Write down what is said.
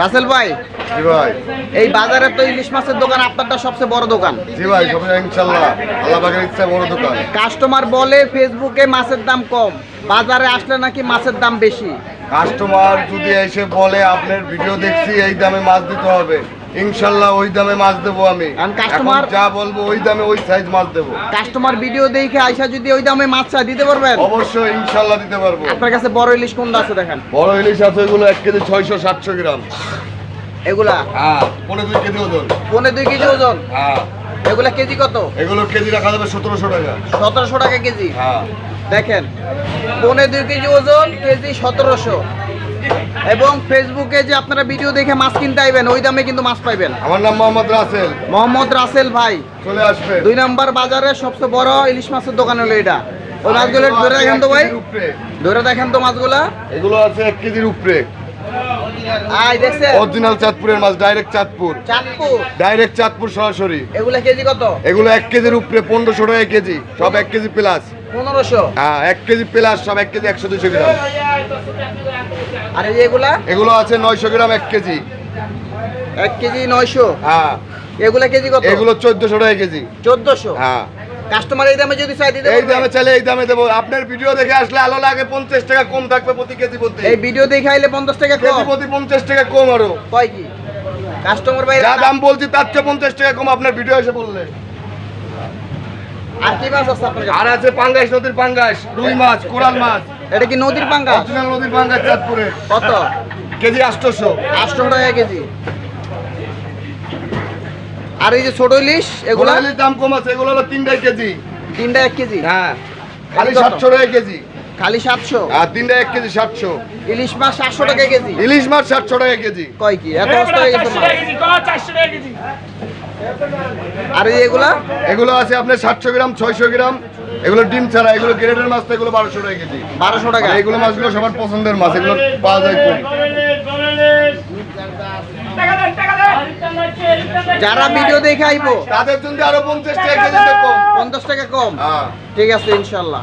রাসেল ভাই জি ভাই। এই বাজারে তো ইলিশ মাছের দোকান আপনারটা সবচেয়ে বড় দোকান। জি ভাই সবাই ইনশাল্লাহ। আল্লাহ পাকের ইচ্ছা বড় দোকান। কাস্টমার বলে ফেসবুকে মাছের দাম কম বাজারে আসলে নাকি মাছের দাম বেশি? কাস্টমার যদি এসে বলে আপনার ভিডিও দেখছি এই দামে মাছ দিতে হবে। ইনশাল্লাহ ওই দামে মাছ দেবো আমি। এখন যা বলব ওই দামে ওই সাইজ মাছ দেবো। কাস্টমার ভিডিও দেখে আইসা যদি ওই দামে মাছ চায় দিতে পারবেন? অবশ্যই ইনশাল্লাহ দিতে পারব। আপনার কাছে বড় ইলিশ কোনটা আছে দেখেন? বড় ইলিশ আছে এগুলো এক কেজি ছয়শো সাতশো গ্রাম। এগুলা? হ্যাঁ পনেরো দুই কেজি ওজন। পনে দুই কেজি ওজন? হ্যাঁ। এগুলা কেজি কত? এগুলো কেজি রাখা যাবে সতেরোশো টাকা। সতেরোশো টাকা কেজি? হ্যাঁ। দেখেন পনে দুই কেজি ওজন কেজি সতেরোশো। এবং ফেসবুকে যে আপনারা ভিডিও দেখে মাছ কিনতে আইবেন ওই দামে কিন্তু মাছ পাইবেন। আমার নাম মোহাম্মদ রাসেল। মোহাম্মদ রাসেল ভাই। চলে আসবে। দুই নাম্বার বাজারে সবচেয়ে বড় ইলিশ মাছের দোকান হলো এটা। ওই মাছগুলো ধরে দেখেন তো ভাই। ধরে দেখেন তো মাছগুলা। এগুলো আছে এক কেজির উপরে। আই দেখছেন? অরিজিনাল চাঁদপুরের মাছ ডাইরেক্ট চাঁদপুর। চাঁদপুর? ডাইরেক্ট চাঁদপুর সরাসরি। এগুলা কেজি কত? এগুলো এক কেজির উপরে পনেরোশো টাকা কেজি। সব এক কেজি প্লাস পনেরোশো? হ্যাঁ এক কেজি প্লাস সব এক কেজি একশো দুশো গ্রাম। আর এই এগুলা? এগুলো আছে নয়শো গ্রাম এক কেজি। এক কেজি নয়শো? হ্যাঁ। এগুলা কেজি কত? এগুলো চোদ্দশো টাকা কেজি। চোদ্দশো? হ্যাঁ। কাস্টমার এই দামে যদি চাই দিতে এই? দামে চাইলে এই দামে দেবো। আপনার ভিডিও দেখে আসলে আলো লাগে পঞ্চাশ টাকা কম থাকবে প্রতি কেজি প্রতি এই ভিডিও দেখে আইলে পঞ্চাশ টাকা কম। কেজি প্রতি পঞ্চাশ টাকা কম আরও। কয় কি? কাস্টমার ভাই যা দাম বলছি তার চেয়ে পঞ্চাশ টাকা কম। আপনার ভিডিও এসে বললে। আর আছে আপনার আর আছে পাঙ্গাস নদীর পাঙ্গাস রুই মাছ কোরাল মাছ। এটা কি নদীর পাঙ্গাস? অরিজিনাল নদীর পাঙ্গাস চাঁদপুরে। কত? কেজি আটশোশো। আটশো টাকা কেজি। আর এই যে ছোট ইলিশ এগুলো? দাম কম আছে এগুলো হলো তিনটাই কেজি। তিনটা এক কেজি? হ্যাঁ। খালি? সাতশো টাকা কেজি। খালি সাতশো। আর তিনটা এক কেজি সাতশো। ইলিশ মাছ সাতশো টাকা কেজি। ইলিশ মাছ সাতশো টাকা কেজি। কয় কি? এত সস্তা হয়ে গেছে মাছ আর এই যে এগুলা? এগুলো আছে আপনার সাতশো গ্রাম ছয়শো গ্রাম। এগুলো ডিম ছাড়া এগুলো গ্রেডের মাছ তো এগুলো বারোশো টাকা কেজি। বারোশো টাকা? আর এগুলো মাছগুলো সবার পছন্দের মাছ এগুলো পাওয়া যায় কম যারা ভিডিও দেখে আইবো। তাদের জন্য আরও পঞ্চাশ টাকা কেজিতে কম। পঞ্চাশ টাকা কম। হ্যাঁ। ঠিক আছে ইনশাল্লাহ।